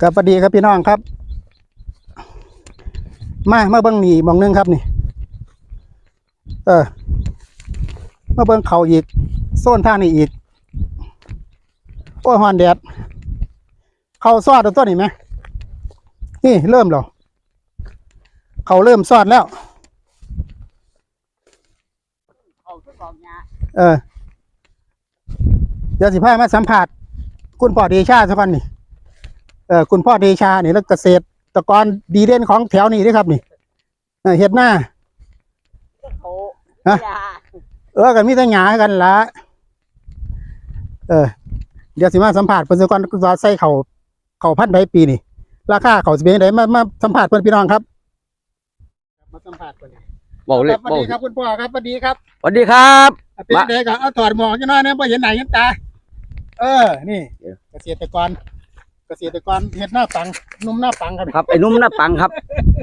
ครับสวัสดีครับพี่น้องครับ มามาเบิ้งหนีมองนึงครับนี่ เออ มาเบิ้งเขาอีกโซนทางนี้อีก โอ้ยฮอนแดด เขาซอดเอาตัวนี้ไหมนี่เริ่มแล้วเขาเริ่มซอดแล้วเออ เดี๋ยวสิพามาสัมผัสคุณพ่อเดชาสักวันนี่ เออคุณพ่อเดชานี่แล้วเกษตรกรดีเด่นของแถวนี้ด้วยครับนี่เออเฮ็ดหน้าเขาฮะ ยาเออกันมีแต่หยากันละเออ เดี๋ยวสิมาสัมผัสเพิ่นสักวันว่าใส่เขาเขาพันใบปีนี่ ราคาเขาสิเป็นจังไดมามาสัมผัสเพิ่นพี่น้องครับมาสัมผัสเพิ่นบอกเลยครับสวัสบอกดีครับคุณพ่อครับสวัสดีครับ สวัสดีครับ เป็นจังไดก็เอาถอดหมวกจังน้อยนะบ่เห็นหน้าเห็นตา เออ นี่เดี๋ยวเกษตรกร เกษตรกรเฮ็ดหน้าปังหนุ่มหน้าปังครับครับไอ้หนุ่มหน้าปังครับ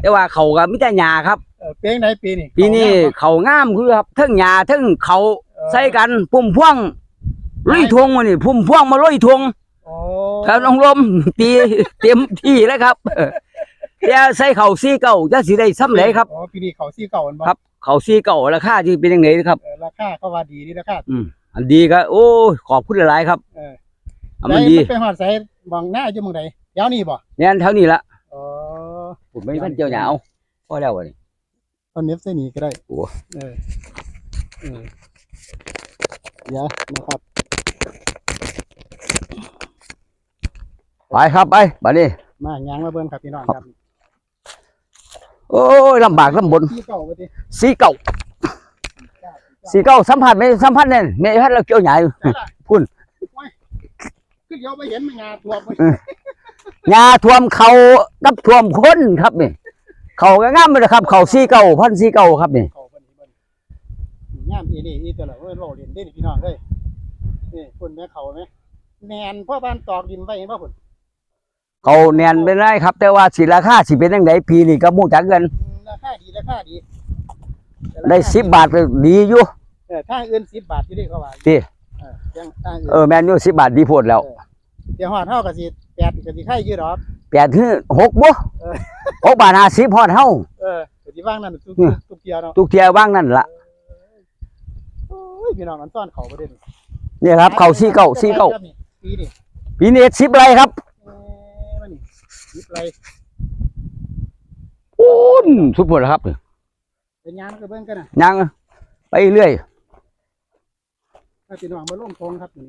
แต่ว่าเขากับมิแต่หญ้าครับเออเป็นจังไดปีนี้ปีนี้เขางามคือครับทั้งหญ้าทั้งเขาเออใส่กันพุ่มพวงลุยทวงมานี่พุ่มพวงมาลุยทวงโอ้ครับน้องลมตีเต็มที่แล้วครับเออแต่ใส่เขาซีเก่าจะสิได้ซ้ำไหนครับอ๋อปีนี้เขาซี่เก่าอันบ่ครับเขาซีเก่าราคาที่เป็นยังไงครับเออราคาเขาว่าดีนี่ราคาอืมอันดีก็โอ้ยขอบคุณหลายๆครับ เอออันมันดีไปฮอดไสบางหน้าอยู่หมึงใดแถวนี้บ่เนี่ยเท่านี้ละอ๋อผมไม่พันเจียวหยาเอาพอแล้ววะนี่ เอาเน็บใส่นี่ก็ได้โอ้ เออเออเดี๋ยวนะครับไปครับไปบัดนี้ มาหยังมาเบิ่งครับพี่น้องครับโอ้ยลำบากลำบนซี่เก่าบ่ติสีเก่าสีเก่าสัมผัสไหมสัมผัสเนี่ยแม่พัดเราเกี่ยวใหญ่อยู่ได้ล่ะพุ่นโอ้ย คือเดี๋ยวไปเห็นมันงาตัวบ่ยาท่วมเขากับท่วมคนครับนี่เขาก็งามเลยครับ เขาสีเก่าพันสีเก่าครับนี่เขาเพิ่นนี่เบิ่งงามอีนี่อีตัวละเว้ยโลเล่นได้นี่พี่น้องเอ้ยนี่พุ่นแม่เขาแม่แนนพ่อบ้านตอกดินไว้เห็นบ่พุ่นเขาแนนเป็นไรครับ แต่ว่าสิราคาสิเป็นยังไงปีนี้ก็มู่จักกันอืมราคาดีราคาดีได้สิบบาทก็ดีอยู่เออทางอื่น10บาทอยู่ดิเขาว่าติเออยังทางอื่นเออแมนอยู่สิบบาทดีโพดแล้วเดี๋ยวฮอดเฮาก็สิแปดก็สิไข่อยู่ดอกแปดถึงหกบ่เออหกบาทห้าสิบพอดเฮาเออก็สิว่างนั่นทุกอืมทุกเที่ยวเนาะทุกเที่ยวว่างนั่นละโอ้ยพี่น้องมันซ่อนเขาบ่ได้นี่นี่ครับ เขาสีเก่าสีเก่าปีนี่ปีนี้สิบไรครับเอ้ยมันนี่ยิบไรโอ้นสุดหมดแล้วครับเป็นยางมันก็เบิ่งกันน่ะยังไปเรื่อยถ้าพี่น้องมาลงทงครับนี่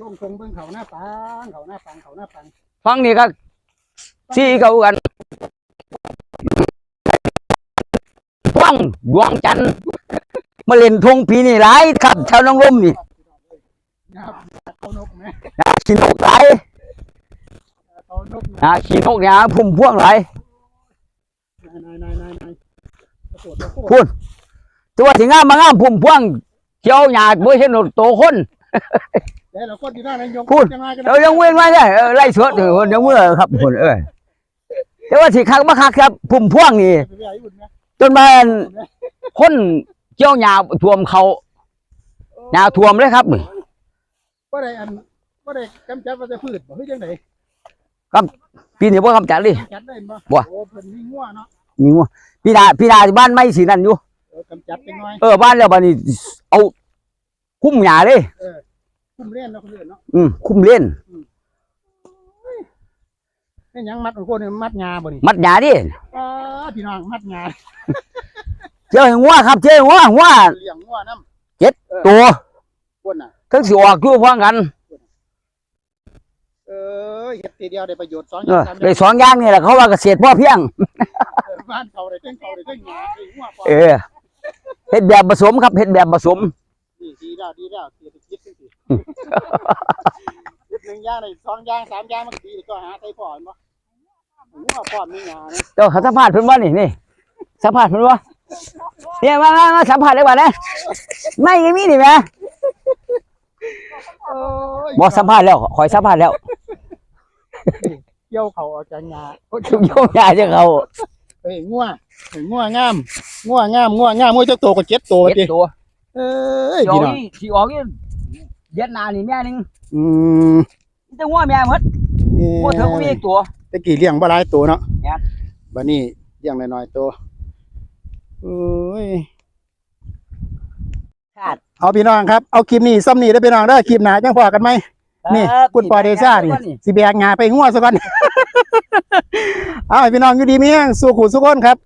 ลงทงเบิ่งเขาหน้าปังเขาหน้าปังเขาหน้าปังฟังนี่ก็สีเก่ากันว่างดวงจันทร์มาเล่นทงปีนี่หลายครับ ชาวน้องลมนี่นะครับเขานกไหมนะขี้นกหลายเขานกไหมนะขี้นกเนี่ยพุ่มพวงหลายนายนายนายนายกระโดดกระโดดพูดแตัวาถึงงามมางามพุ่มพวงเขียวหยาดบ่เห็นโตคน เดี๋ยวเราคนอยู่หน้านั้นยกพูดยังไงกันเรายังเว้นไว้ได้เออไล่สวดเดี๋ยวเมื่อครับพุ่นเออแต่ว่าสิคักบ่คักครับพุ่มพวงนี่ไปใหญ่บุญไหมจนมาคนเกี่ยวหญ้าท่วมเขาหญ้าท่วมเลยครับนี่ว่าได้อันว่าได้กำจัดว่าจะพืชบ่เฮ้ยจังไดปีนี้บ่กำจัดเลยกำจัดได้บ่บ่โอ้เพิ่นมีงัวเนาะมีว่าพี่ดาพี่ดาที่บ้านไม่สีนั่นอยู่เออกำจัดจังน้อยเออบ้านแล้วบ้านนี้เอาคุ้มหญ้าเลย คุ้มเล่นเนาะคนอื่นเนาะอืมคุ้มเล่นนี่หยังมัดของคนนี่มัดงาบ่นี่มัดหญ้าดิอ้าพี่น้องมัดงาเจอหัวครับเจอหัวหัวเลี้ยงงัวน้ำตัวคนน่ะทั้งสิออกอยู่พร้อมกันเออเฮ็ดทีเดียวได้ประโยชน์สองอเอย่างอสามอได้ย่างสองอย่างนี่แหละเขาว่าเกษตรพ่อเพียงเออบ้านเขาได้เทั้งเขาได้เทั้งงาได้งัวพอเออเฮ็ดแบบผสมครับเฮ็ดแบบผสมนี่ดีแล้วดีแล้ว หนึ่งอย่างในสองอย่างสามอย่างมันก็ดีก็หาใส่พ่อเห็นบ่หัวพ่อมีหยานะเจ้าเขาสัมภาษณ์เพิ่นว่านี่นี่สัมภาษณ์เพิ่นว่าเนี่ยมามามาสัมภาษณ์ได้บ่นะไม่ก็มีนี่แหมโอ้ยบ่สัมภาษณ์แล้วขอยสัมภาษณ์แล้วเกี่ยวเขาออกจากหยาชุมโยงยาจะเขาเฮ้ยงัวเฮ้ยงัวงามงัวงามงัวงามงัวจักโตก็เจ็ดโตเจ็ดติตัวเอ้ยสิอพี่อกน้อง นี่สิออกนี่ เย็ดหนานี่แม่หนึงอืมนี่แต่งัวแม่หมดงัวเถอะก็มีอีกตัว ตะกี้เลี้ยงบ่หลายตัวเนาะแม่น บัดนี้เลี้ยงน้อยๆตัวโอ้ย ขาด เอาพี่น้องครับ เอาคลิปนี้ซ้ำนี้ได้อพี่น้องเด้อคลิปหน้าจังพอกันไหม นี่คุณปอเดซ่านี่ สิแบกงาไปงัวซะก่อน เอาให้พี่น้องอยู่ดีมีแรงสู้ขู่สู้คนครับ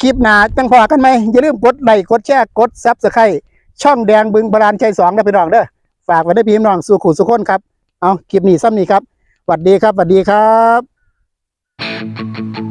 คลิปหน้าจังพอกันไหมอย่าลืมกดไลค์กดแชร์กดซับสไครต์ช่องแดงบึงบรานชัยสองนะพี่น้องเด้อ ฝากไว้ด้พี่น้องสู่ขู่สู้คนครับ เอาคลิปนี้ซ้ำนี้ครับสวัสดีครับสวัสดีครับ